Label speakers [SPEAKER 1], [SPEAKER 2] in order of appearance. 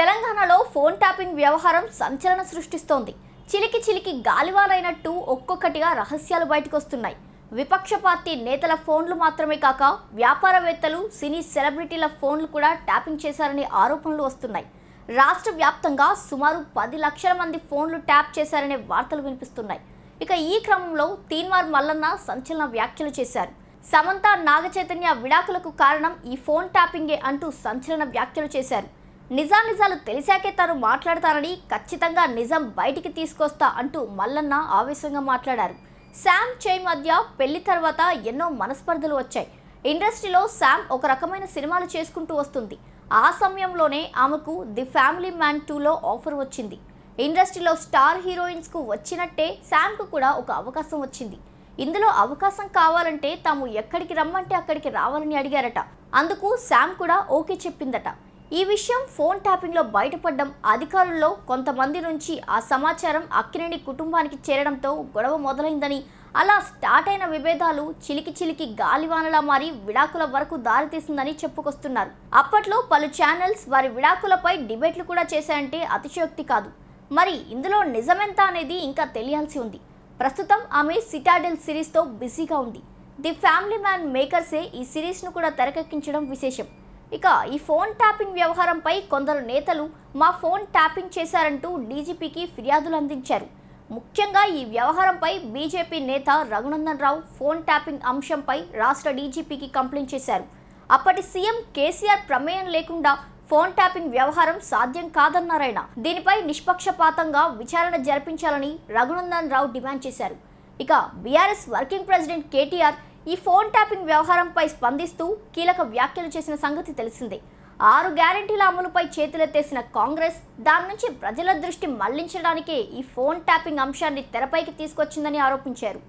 [SPEAKER 1] తెలంగాణలో phone tapping వ్యవహారం సంచలన సృష్టిస్తోంది. చిలికి చిలికి గాలివారైనట్టు ఒక్కొక్కటిగా రహస్యాలు బయటకొస్తున్నాయి. విపక్ష పార్టీ నేతల ఫోన్లు మాత్రమే కాక వ్యాపారవేత్తలు సినీ సెలబ్రిటీల ఫోన్లు కూడా ట్యాపింగ్ చేశారనే ఆరోపణలు వస్తున్నాయి. రాష్ట్ర వ్యాప్తంగా సుమారు పది లక్షల మంది ఫోన్లు ట్యాప్ చేశారనే వార్తలు వినిపిస్తున్నాయి. ఇక ఈ క్రమంలో తీన్మార్ మల్లన్న సంచలన వ్యాఖ్యలు చేశారు. సమంత నాగచైతన్య విడాకులకు కారణం ఈ ఫోన్ ట్యాపింగే అంటూ సంచలన వ్యాఖ్యలు చేశారు. నిజానిజాలు తెలిసాకే తాను మాట్లాడతానని ఖచ్చితంగా నిజం బయటికి తీసుకొస్తా అంటూ మల్లన్న ఆవేశంగా మాట్లాడారు. శామ్ చై మధ్య పెళ్ళి తర్వాత ఎన్నో మనస్పర్ధలు వచ్చాయి. ఇండస్ట్రీలో శామ్ ఒక రకమైన సినిమాలు చేసుకుంటూ వస్తుంది. ఆ సమయంలోనే ఆమెకు ది ఫ్యామిలీ మ్యాన్ టూలో ఆఫర్ వచ్చింది. ఇండస్ట్రీలో స్టార్ హీరోయిన్స్కు వచ్చినట్టే శామ్కు కూడా ఒక అవకాశం వచ్చింది. ఇందులో అవకాశం కావాలంటే తాము ఎక్కడికి రమ్మంటే అక్కడికి రావాలని అడిగారట. అందుకు శామ్ కూడా ఓకే చెప్పిందట. ఈ విషయం ఫోన్ ట్యాపింగ్లో బయటపడడం అధికారుల్లో కొంతమంది నుంచి ఆ సమాచారం అక్కినేని కుటుంబానికి చేరడంతో గొడవ మొదలైందని అలా స్టార్ట్ అయిన విభేదాలు చిలికి చిలికి గాలివానలా మారి విడాకుల వరకు దారితీసిందని చెప్పుకొస్తున్నారు. అప్పట్లో పలు ఛానల్స్ వారి విడాకులపై డిబేట్లు కూడా చేశాయంటే అతిశయోక్తి కాదు. మరి ఇందులో నిజమెంత అనేది ఇంకా తెలియాల్సి ఉంది. ప్రస్తుతం ఆమె సిటాడెల్ సిరీస్తో బిజీగా ఉంది. ది ఫ్యామిలీ మ్యాన్ మేకర్సే ఈ సిరీస్ను కూడా తెరకెక్కించడం విశేషం. ఇక ఈ ఫోన్ ట్యాపింగ్ వ్యవహారంపై కొందరు నేతలు మా ఫోన్ ట్యాపింగ్ చేశారంటూ డీజీపీకి ఫిర్యాదులు అందించారు. ముఖ్యంగా ఈ వ్యవహారంపై బీజేపీ నేత రఘునందన్ రావు ఫోన్ ట్యాపింగ్ అంశంపై రాష్ట్ర డీజీపీకి కంప్లైంట్ చేశారు. అప్పటి సీఎం కేసీఆర్ ప్రమేయం లేకుండా ఫోన్ ట్యాపింగ్ వ్యవహారం సాధ్యం కాదన్నారాయన. దీనిపై నిష్పక్షపాతంగా విచారణ జరిపించాలని రఘునందన్ రావు డిమాండ్ చేశారు. ఇక బీఆర్ఎస్ వర్కింగ్ ప్రెసిడెంట్ కేటీఆర్ ఈ ఫోన్ ట్యాపింగ్ వ్యవహారంపై స్పందిస్తూ కీలక వ్యాఖ్యలు చేసిన సంగతి తెలిసిందే. ఆరు గ్యారంటీల అమలుపై చేతులెత్తేసిన కాంగ్రెస్ దాని నుంచి ప్రజల దృష్టి మళ్ళించడానికే ఈ ఫోన్ ట్యాపింగ్ అంశాన్ని తెరపైకి తీసుకొచ్చిందని ఆరోపించారు.